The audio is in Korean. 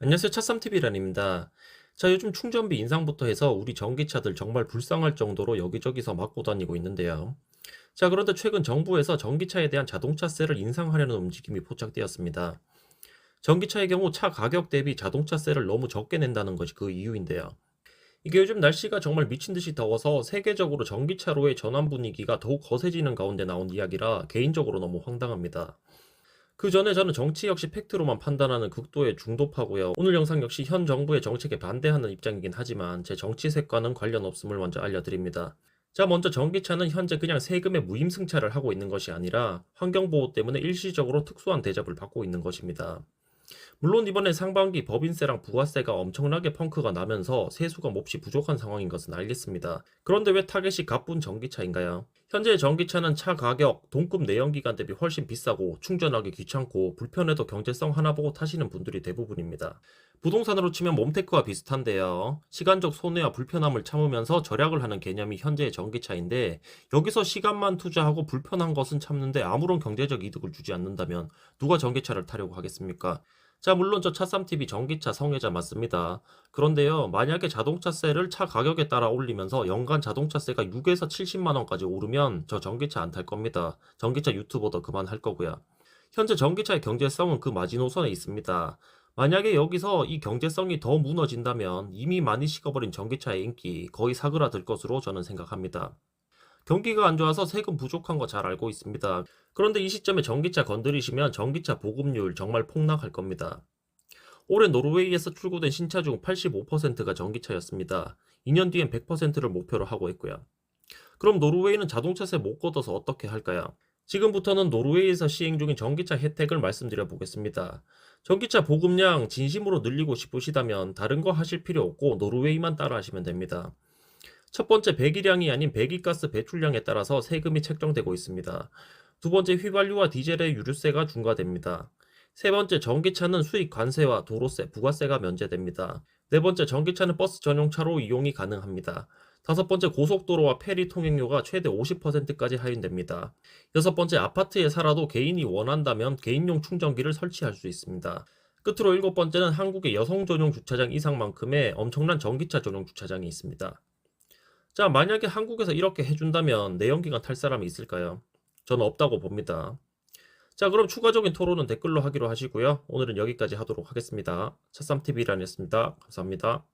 안녕하세요. 차쌈TV란입니다. 자, 요즘 충전비 인상부터 해서 우리 전기차들 정말 불쌍할 정도로 여기저기서 맞고 다니고 있는데요. 자, 그런데 최근 정부에서 전기차에 대한 자동차세를 인상하려는 움직임이 포착되었습니다. 전기차의 경우 차 가격 대비 자동차세를 너무 적게 낸다는 것이 그 이유인데요. 이게 요즘 날씨가 정말 미친 듯이 더워서 세계적으로 전기차로의 전환 분위기가 더욱 거세지는 가운데 나온 이야기라 개인적으로 너무 황당합니다. 그 전에 저는 정치 역시 팩트로만 판단하는 극도의 중도파고요. 오늘 영상 역시 현 정부의 정책에 반대하는 입장이긴 하지만 제 정치색과는 관련 없음을 먼저 알려드립니다. 자, 먼저 전기차는 현재 그냥 세금의 무임승차를 하고 있는 것이 아니라 환경보호 때문에 일시적으로 특수한 대접을 받고 있는 것입니다. 물론 이번에 상반기 법인세랑 부가세가 엄청나게 펑크가 나면서 세수가 몹시 부족한 상황인 것은 알겠습니다. 그런데 왜 타겟이 가뿐 전기차인가요? 현재 전기차는 차 가격, 동급 내연기관 대비 훨씬 비싸고 충전하기 귀찮고 불편해도 경제성 하나 보고 타시는 분들이 대부분입니다. 부동산으로 치면 몬테크와 비슷한데요. 시간적 손해와 불편함을 참으면서 절약을 하는 개념이 현재의 전기차인데 여기서 시간만 투자하고 불편한 것은 참는데 아무런 경제적 이득을 주지 않는다면 누가 전기차를 타려고 하겠습니까? 자, 물론 저 차쌈TV 전기차 성애자 맞습니다. 그런데요, 만약에 자동차세를 차 가격에 따라 올리면서 연간 자동차세가 6에서 70만원까지 오르면 저 전기차 안 탈 겁니다. 전기차 유튜버도 그만할 거고요. 현재 전기차의 경제성은 그 마지노선에 있습니다. 만약에 여기서 이 경제성이 더 무너진다면 이미 많이 식어버린 전기차의 인기 거의 사그라들 것으로 저는 생각합니다. 경기가 안 좋아서 세금 부족한 거 잘 알고 있습니다. 그런데 이 시점에 전기차 건드리시면 전기차 보급률 정말 폭락할 겁니다. 올해 노르웨이에서 출고된 신차 중 85%가 전기차였습니다. 2년 뒤엔 100%를 목표로 하고 있고요. 그럼 노르웨이는 자동차세 못 걷어서 어떻게 할까요? 지금부터는 노르웨이에서 시행 중인 전기차 혜택을 말씀드려 보겠습니다. 전기차 보급량 진심으로 늘리고 싶으시다면 다른 거 하실 필요 없고 노르웨이만 따라 하시면 됩니다. 첫 번째 배기량이 아닌 배기가스 배출량에 따라서 세금이 책정되고 있습니다. 두 번째 휘발유와 디젤의 유류세가 중과됩니다. 세 번째 전기차는 수익 관세와 도로세, 부가세가 면제됩니다. 네 번째 전기차는 버스 전용차로 이용이 가능합니다. 다섯 번째 고속도로와 페리 통행료가 최대 50%까지 할인됩니다. 여섯 번째 아파트에 살아도 개인이 원한다면 개인용 충전기를 설치할 수 있습니다. 끝으로 일곱 번째는 한국의 여성 전용 주차장 이상만큼의 엄청난 전기차 전용 주차장이 있습니다. 자, 만약에 한국에서 이렇게 해준다면 내연기관 탈 사람이 있을까요? 저는 없다고 봅니다. 자, 그럼 추가적인 토론은 댓글로 하기로 하시고요. 오늘은 여기까지 하도록 하겠습니다. 차쌈TV란이었습니다. 감사합니다.